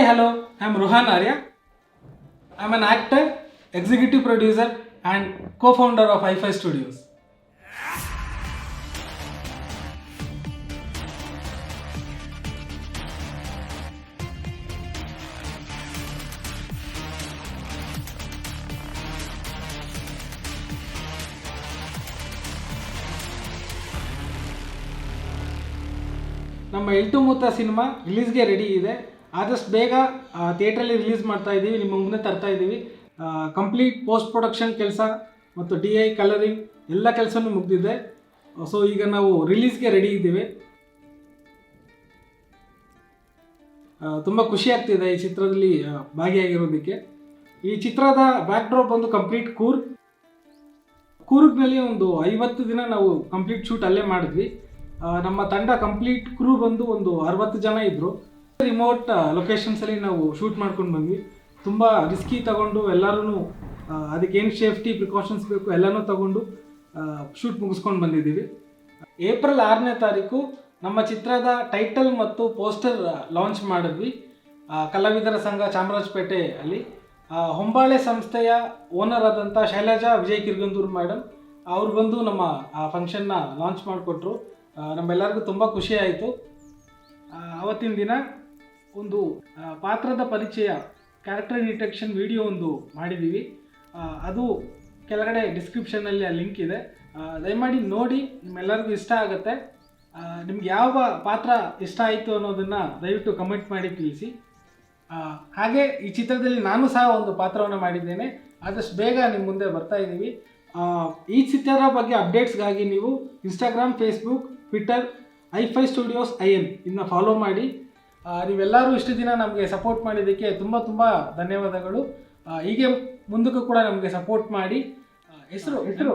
hello, I'm Rohan Arya. I'm an actor, executive producer, and co founder of iFi Studios. ನಮ್ಮ ಎಂಟು ಮೂತ cinema ರಿಲೀಸ್ಗೆ ready ಇದೆ ಆದಷ್ಟು ಬೇಗ ಥಿಯೇಟ್ರಲ್ಲಿ ರಿಲೀಸ್ ಮಾಡ್ತಾ ಇದ್ದೀವಿ ನಿಮ್ಮ ಮುಂದೆ ತರ್ತಾ ಇದ್ದೀವಿ ಕಂಪ್ಲೀಟ್ ಪೋಸ್ಟ್ ಪ್ರೊಡಕ್ಷನ್ ಕೆಲಸ ಮತ್ತು ಡಿ ಐ ಕಲರಿಂಗ್ ಎಲ್ಲ ಕೆಲಸನೂ ಮುಗಿದಿದೆ. ಸೊ ಈಗ ನಾವು ರಿಲೀಸ್ಗೆ ರೆಡಿ ಇದ್ದೀವಿ. ತುಂಬ ಖುಷಿ ಆಗ್ತಿದೆ ಈ ಚಿತ್ರದಲ್ಲಿ ಭಾಗಿಯಾಗಿರೋದಕ್ಕೆ. ಈ ಚಿತ್ರದ ಬ್ಯಾಕ್ಡ್ರಾಪ್ ಒಂದು ಕಂಪ್ಲೀಟ್ ಕೂರ್ ಕೂರ್ಗ್ನಲ್ಲಿ ಒಂದು ಐವತ್ತು ದಿನ ನಾವು ಕಂಪ್ಲೀಟ್ ಶೂಟ್ ಅಲ್ಲೇ ಮಾಡಿದ್ವಿ. ನಮ್ಮ ತಂಡ ಕಂಪ್ಲೀಟ್ ಕ್ರೂ ಬಂದು ಒಂದು ಅರವತ್ತು ಜನ ಇದ್ದರು ರಿಮೋಟ್ ಲೊಕೇಶನ್ಸಲ್ಲಿ ನಾವು ಶೂಟ್ ಮಾಡ್ಕೊಂಡು ಬಂದ್ವಿ. ತುಂಬ ರಿಸ್ಕಿ ತಗೊಂಡು ಎಲ್ಲರೂ ಅದಕ್ಕೆ ಏನು ಸೇಫ್ಟಿ ಪ್ರಿಕಾಷನ್ಸ್ ಬೇಕು ಎಲ್ಲನೂ ತಗೊಂಡು ಶೂಟ್ ಮುಗಿಸ್ಕೊಂಡು ಬಂದಿದ್ದೀವಿ. ಏಪ್ರಿಲ್ ಆರನೇ ತಾರೀಕು ನಮ್ಮ ಚಿತ್ರದ ಟೈಟಲ್ ಮತ್ತು ಪೋಸ್ಟರ್ ಲಾಂಚ್ ಮಾಡಿದ್ವಿ. ಕಲಾವಿದರ ಸಂಘ ಚಾಮರಾಜಪೇಟೆ ಅಲ್ಲಿ. ಹೊಂಬಾಳೆ ಸಂಸ್ಥೆಯ ಓನರ್ ಆದಂಥ ಶೈಲಜಾ ವಿಜಯ್ ಕಿರ್ಗಂದೂರು ಮೇಡಮ್ ಅವ್ರು ಬಂದು ನಮ್ಮ, ಆ ಫಂಕ್ಷನ್ನ ಲಾಂಚ್ ಮಾಡಿಕೊಟ್ರು. ನಮ್ಮೆಲ್ಲರಿಗೂ ತುಂಬ ಖುಷಿಯಾಯಿತು ಅವತ್ತಿನ ದಿನ ಒಂದು ಪಾತ್ರದ ಪರಿಚಯ ಕ್ಯಾರೆಕ್ಟರ್ ಡಿಟೆಕ್ಷನ್ ವಿಡಿಯೋ ಒಂದು ಮಾಡಿದ್ದೀವಿ ಅದು ಕೆಳಗಡೆ ಡಿಸ್ಕ್ರಿಪ್ಷನಲ್ಲಿ ಆ ಲಿಂಕ್ ಇದೆ. ದಯಮಾಡಿ ನೋಡಿ, ನಿಮ್ಮೆಲ್ಲರಿಗೂ ಇಷ್ಟ ಆಗುತ್ತೆ. ನಿಮ್ಗೆ ಯಾವ ಪಾತ್ರ ಇಷ್ಟ ಆಯಿತು ಅನ್ನೋದನ್ನು ದಯವಿಟ್ಟು ಕಮೆಂಟ್ ಮಾಡಿ ತಿಳಿಸಿ. ಹಾಗೆ ಈ ಚಿತ್ರದಲ್ಲಿ ನಾನು ಸಹ ಒಂದು ಪಾತ್ರವನ್ನು ಮಾಡಿದ್ದೇನೆ. ಆದಷ್ಟು ಬೇಗ ನಿಮ್ಮ ಮುಂದೆ ಬರ್ತಾ ಇದ್ದೀವಿ ಈ ಚಿತ್ರದ ಬಗ್ಗೆ ಅಪ್ಡೇಟ್ಸ್ಗಾಗಿ ನೀವು ಇನ್ಸ್ಟಾಗ್ರಾಮ್ ಫೇಸ್ಬುಕ್ ಟ್ವಿಟ್ಟರ್ ಫೈ ಸ್ಟುಡಿಯೋಸ್ ಐ ಎನ್ ಇದನ್ನ ಫಾಲೋ ಮಾಡಿ. ನೀವೆಲ್ಲರೂ ಇಷ್ಟು ದಿನ ನಮಗೆ ಸಪೋರ್ಟ್ ಮಾಡಿದ್ದಕ್ಕೆ ತುಂಬ ತುಂಬ ಧನ್ಯವಾದಗಳು. ಹೀಗೆ ಮುಂದಕ್ಕೂ ಕೂಡ ನಮಗೆ ಸಪೋರ್ಟ್ ಮಾಡಿ. ಹೆಸರು ಹೆಸರು.